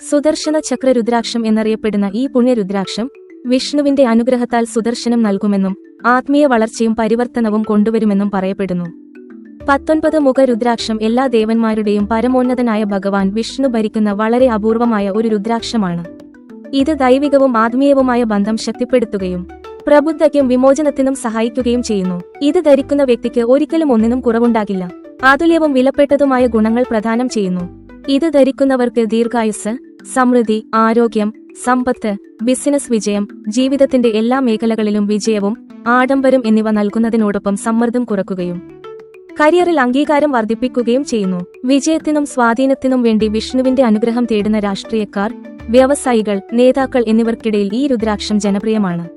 സുദർശന ചക്ര രുദ്രാക്ഷം എന്നറിയപ്പെടുന്ന ഈ പുണ്യരുദ്രാക്ഷം വിഷ്ണുവിന്റെ അനുഗ്രഹത്താൽ സുദർശനം നൽകുമെന്നും ആത്മീയ വളർച്ചയും പരിവർത്തനവും കൊണ്ടുവരുമെന്നും പറയപ്പെടുന്നു. പത്തൊൻപത് മുഖ രുദ്രാക്ഷം എല്ലാ ദേവന്മാരുടെയും പരമോന്നതനായ ഭഗവാൻ വിഷ്ണു ഭരിക്കുന്ന വളരെ അപൂർവമായ ഒരു രുദ്രാക്ഷമാണ്. ഇത് ദൈവികവും ആത്മീയവുമായ ബന്ധം ശക്തിപ്പെടുത്തുകയും പ്രബുദ്ധയ്ക്കും വിമോചനത്തിനും സഹായിക്കുകയും ചെയ്യുന്നു. ഇത് ധരിക്കുന്ന വ്യക്തിക്ക് ഒരിക്കലും ഒന്നിനും കുറവുണ്ടാകില്ല. ആതുല്യവും വിലപ്പെട്ടതുമായ ഗുണങ്ങൾ പ്രദാനം ചെയ്യുന്നു. ഇത് ധരിക്കുന്നവർക്ക് ദീർഘായുസ് സമൃദ്ധി ആരോഗ്യം സമ്പത്ത് ബിസിനസ് വിജയം ജീവിതത്തിന്റെ എല്ലാ മേഖലകളിലും വിജയവും ആഡംബരം എന്നിവ നൽകുന്നതിനോടൊപ്പം സമ്മർദ്ദം കുറക്കുകയും കരിയറിൽ അംഗീകാരം വർദ്ധിപ്പിക്കുകയും ചെയ്യുന്നു. വിജയത്തിനും സ്വാധീനത്തിനും വേണ്ടി വിഷ്ണുവിന്റെ അനുഗ്രഹം തേടുന്ന രാഷ്ട്രീയക്കാർ വ്യവസായികൾ നേതാക്കൾ എന്നിവർക്കിടയിൽ ഈ രുദ്രാക്ഷം ജനപ്രിയമാണ്.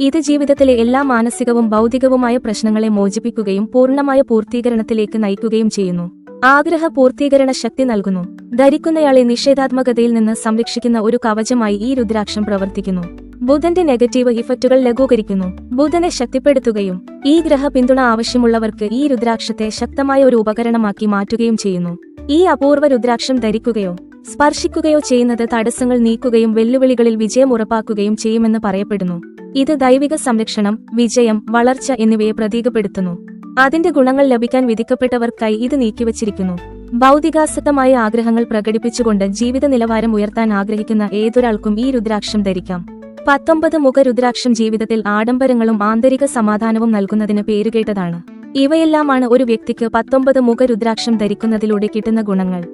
ഇത് ജീവിതത്തിലെ എല്ലാ മാനസികവും ഭൗതികവുമായ പ്രശ്നങ്ങളെ മോചിപ്പിക്കുകയും പൂർണമായ പൂർത്തീകരണത്തിലേക്ക് നയിക്കുകയും ചെയ്യുന്നു. ആഗ്രഹ പൂർത്തീകരണ ശക്തി നൽകുന്നു. ധരിക്കുന്നയാളെ നിഷേധാത്മകതയിൽ നിന്ന് സംരക്ഷിക്കുന്ന ഒരു കവചമായി ഈ രുദ്രാക്ഷം പ്രവർത്തിക്കുന്നു. ബുധന്റെ നെഗറ്റീവ് ഇഫക്റ്റുകൾ ലഘൂകരിക്കുന്നു. ബുധനെ ശക്തിപ്പെടുത്തുകയും ഈ ഗ്രഹ പിന്തുണ ആവശ്യമുള്ളവർക്ക് ഈ രുദ്രാക്ഷത്തെ ശക്തമായ ഒരു ഉപകരണമാക്കി മാറ്റുകയും ചെയ്യുന്നു. ഈ അപൂർവ രുദ്രാക്ഷം ധരിക്കുകയോ സ്പർശിക്കുകയോ ചെയ്യുന്നത് തടസ്സങ്ങൾ നീക്കുകയും വെല്ലുവിളികളിൽ വിജയം ഉറപ്പാക്കുകയും ചെയ്യുമെന്ന് പറയപ്പെടുന്നു. ഇത് ദൈവിക സംരക്ഷണം വിജയം വളർച്ച എന്നിവയെ പ്രതീകപ്പെടുത്തുന്നു. അതിന്റെ ഗുണങ്ങൾ ലഭിക്കാൻ വിധിക്കപ്പെട്ടവർക്കായി ഇത് നീക്കിവച്ചിരിക്കുന്നു. ഭൗതികാസക്തമായ ആഗ്രഹങ്ങൾ പ്രകടിപ്പിച്ചുകൊണ്ട് ജീവിത നിലവാരം ഉയർത്താൻ ആഗ്രഹിക്കുന്ന ഏതൊരാൾക്കും ഈ രുദ്രാക്ഷം ധരിക്കാം. പത്തൊമ്പത് മുഖ രുദ്രാക്ഷം ജീവിതത്തിൽ ആഡംബരങ്ങളും ആന്തരിക സമാധാനവും നൽകുന്നതിന് പേരുകേട്ടതാണ് ഇവയെല്ലാമാണ് ഒരു വ്യക്തിക്ക് പത്തൊമ്പത് മുഖ രുദ്രാക്ഷം ധരിക്കുന്നതിലൂടെ കിട്ടുന്ന ഗുണങ്ങൾ.